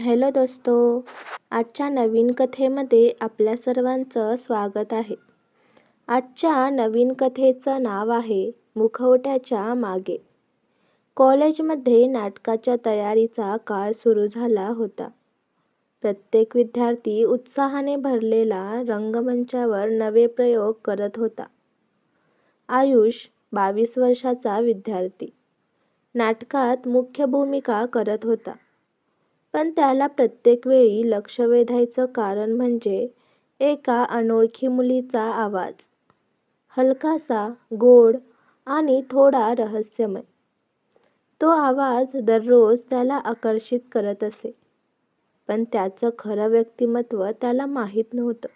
Hello दोस्तो आजच्या नवीन कथेमध्ये आपल्या सर्वांचं स्वागत आहे. आजच्या नवीन कथेचं नाव आहे मुखवट्याच्या मागे. कॉलेजमध्ये नाटकाच्या तयारीचा काळ सुरू झाला होता. प्रत्येक विद्यार्थी उत्साहाने भरलेला रंगमंचावर नवे प्रयोग करत होता. आयुष बावीस वर्षाचा विद्यार्थी. नाटकात मुख्य भूमिका करत होता. पण त्याला प्रत्येक वेळी लक्ष वेधायचं कारण म्हणजे एका अनोळखी मुलीचा आवाज. हलकासा गोड आणि थोडा रहस्यमय. तो आवाज दररोज त्याला आकर्षित करत असे. पण त्याचं खरं व्यक्तिमत्व त्याला माहीत नव्हतं.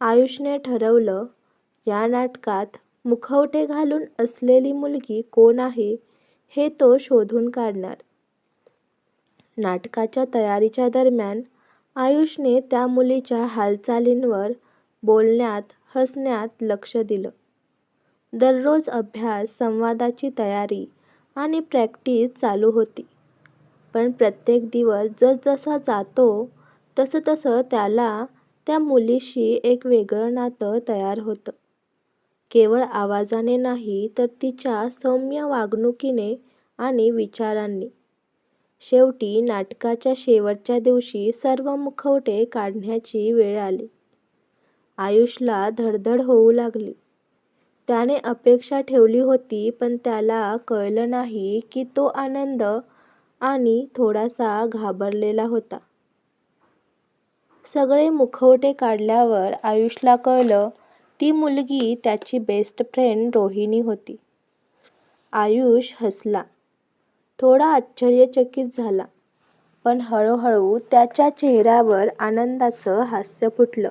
आयुषने ठरवलं या नाटकात मुखवटे घालून असलेली मुलगी कोण आहे हे तो शोधून काढणार. नाटकाच्या तयारीच्या दरम्यान आयुषने त्या मुलीच्या हालचालींवर बोलण्यात हसण्यात लक्ष दिलं. दररोज अभ्यास संवादाची तयारी आणि प्रॅक्टिस चालू होती. पण प्रत्येक दिवस जसजसा जातो तसं तसं त्याला त्या मुलीशी एक वेगळं नातं तयार होतं. केवळ आवाजाने नाही तर तिच्या सौम्य वागणुकीने आणि विचारांनी. शेवटी नाटकाच्या शेवटच्या दिवशी सर्व मुखवटे काढण्याची वेळ आली. आयुषला धडधड होऊ लागली. त्याने अपेक्षा ठेवली होती पण त्याला कळलं नाही की तो आनंद आणि थोडासा घाबरलेला होता. सगळे मुखवटे काढल्यावर आयुषला कळलं ती मुलगी त्याची बेस्ट फ्रेंड रोहिणी होती. आयुष हसला. थोडा आश्चर्यचकित झाला. पण हळूहळू त्याच्या चेहऱ्यावर आनंदाचं हास्य फुटलं.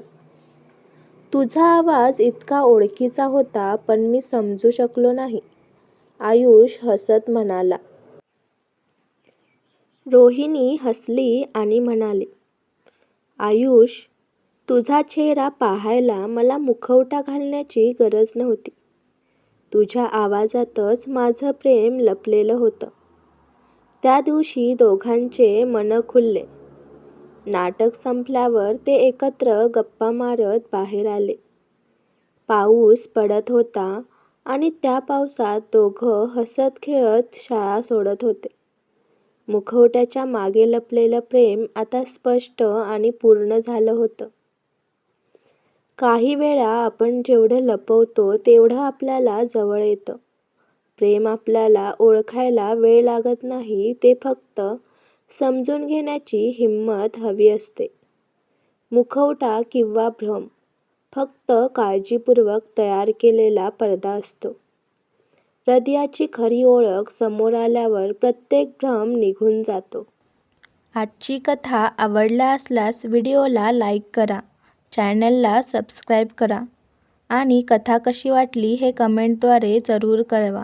तुझा आवाज इतका ओळखीचा होता पण मी समजू शकलो नाही आयुष हसत म्हणाला. रोहिणी हसली आणि म्हणाली आयुष तुझा चेहरा पाहायला मला मुखवटा घालण्याची गरज नव्हती. तुझ्या आवाजातच माझं प्रेम लपलेलं होतं. त्या दिवशी दोघांचे मन खुलले. नाटक संपल्यावर ते एकत्र गप्पा मारत बाहेर आले. पाऊस पडत होता आणि त्या पावसात दोघं हसत खेळत शाळा सोडत होते. मुखवट्याच्या मागे लपलेलं प्रेम आता स्पष्ट आणि पूर्ण झालं होतं. काही वेळा आपण जेवढं लपवतो तेवढं आपल्याला जवळ येतं. प्रेम आपल्याला ओळखायला वेळ लागत नाही ते फक्त समजून घेण्याची हिंमत हवी असते. मुखवटा किंवा भ्रम फक्त काळजीपूर्वक तयार केलेला पडदा असतो. हृदयाची खरी ओळख समोर आल्यावर प्रत्येक भ्रम निघून जातो. आजची कथा आवडला असल्यास व्हिडिओला लाईक करा चॅनलला सबस्क्राईब करा आणि कथा कशी वाटली हे कमेंटद्वारे जरूर कळवा.